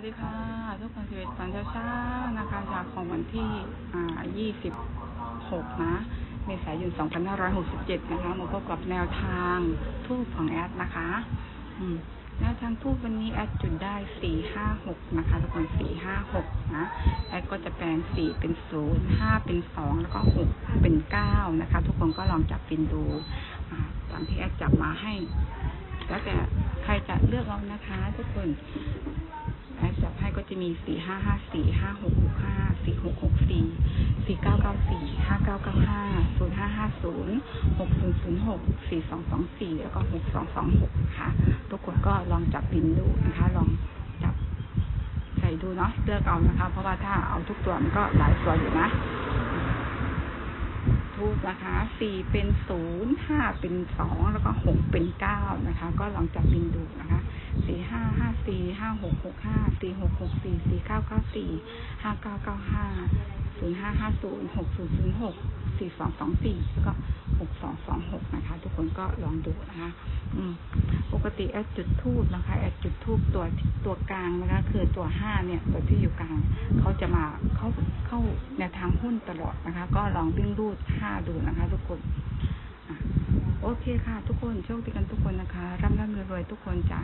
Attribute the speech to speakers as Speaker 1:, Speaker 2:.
Speaker 1: วัสดีค่ะ ทุกคนสิบเอ็ดตอนเช้าๆนะคะจากของวันที่อ่ายี่สิบหกนะเมษายนสองพันห้าร้อยหกสิบเจ็ดนะคะมาพบกับแนวทางทูบของแอดนะคะ อืมแนวทางทูบวันนี้แอดจุดได้สี่ห้าหกนะคะ ทุกคนสี่ห้าหกนะ แอดก็จะแปลงสี่เป็นศูนย์ห้าเป็นสองแล้วก็หกเป็นเก้านะคะ ทุกคนก็ลองจับปินดูอ่าตามที่แอดจับมาให้ แล้วแต่ใครจะเลือกเอานะคะ ทุกคน จะมี 4 5 5 4 5 6 6 5 4 6 6 4 4 9 9 4 5 9 9 5 0 5 5 0 6 0 0 6 4 2 2 4 แล้วก็ 6 2 2 6 ค่ะ ทุกคนก็ลองจับปินดูนะคะ ลองจับใส่ดูเนาะ เลือกเอานะคะ เพราะว่าถ้าเอาทุกตัวมันก็หลายตัวอยู่นะ นะคะสี่เป็นศูนย์ห้าเป็นสองแล้วก็หกเป็นเก้านะคะ ก็ลองจับบินดูนะคะสี่ห้าห้าสี่ห้าหกหกห้าสี่หกหกสี่สี่เก้าเก้าสี่ห้าเก้าเก้าห้าศูนย์ห้าห้าศูนย์หกศูนย์ศูนย์หกสี่สองสองสี่แล้วก็ หกสองสองหกนะคะ ทุกคนก็ลองดูนะคะอืมปกติแอดจุดทูบนะคะแอดจุดทูบตัวตัวกลางนะคะ คือตัวห้าเนี่ยตัวที่อยู่กลางเขาจะมาเข้าเข้าแนทางหุ้นตลอดนะคะ ก็ลองวิ่งรูดห้าดูนะคะ ทุกคนโอเคค่ะ ทุกคนโชคดีกันทุกคนนะคะร่ำร่ำรวยๆทุกคนจ้า